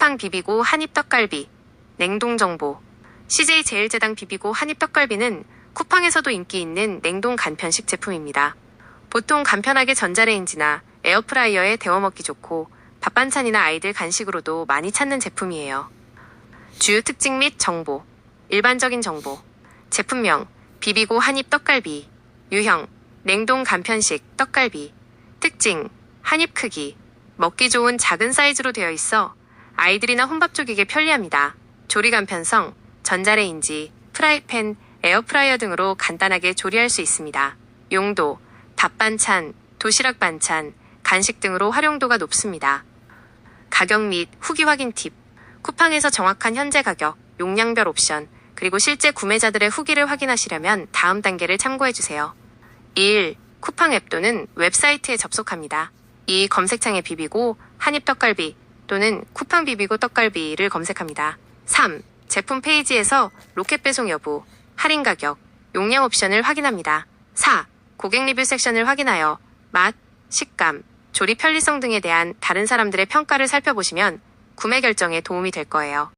쿠팡 비비고 한입 떡갈비, 냉동 정보, CJ 제일제당 비비고 한입 떡갈비는 쿠팡에서도 인기 있는 냉동 간편식 제품입니다. 보통 간편하게 전자레인지나 에어프라이어에 데워 먹기 좋고 밥 반찬이나 아이들 간식으로도 많이 찾는 제품이에요. 주요 특징 및 정보, 일반적인 정보, 제품명, 비비고 한입 떡갈비, 유형, 냉동 간편식 떡갈비, 특징, 한입 크기, 먹기 좋은 작은 사이즈로 되어 있어 아이들이나 혼밥족에게 편리합니다. 조리 간편성, 전자레인지, 프라이팬, 에어프라이어 등으로 간단하게 조리할 수 있습니다. 용도, 밥 반찬, 도시락 반찬, 간식 등으로 활용도가 높습니다. 가격 및 후기 확인 팁. 쿠팡에서 정확한 현재 가격, 용량별 옵션, 그리고 실제 구매자들의 후기를 확인하시려면 다음 단계를 참고해 주세요. 1. 쿠팡 앱 또는 웹사이트에 접속합니다. 2. 검색창에 비비고 한입 떡갈비 또는 쿠팡 비비고 떡갈비를 검색합니다. 3. 제품 페이지에서 로켓 배송 여부, 할인 가격, 용량 옵션을 확인합니다. 4. 고객 리뷰 섹션을 확인하여 맛, 식감, 조리 편리성 등에 대한 다른 사람들의 평가를 살펴보시면 구매 결정에 도움이 될 거예요.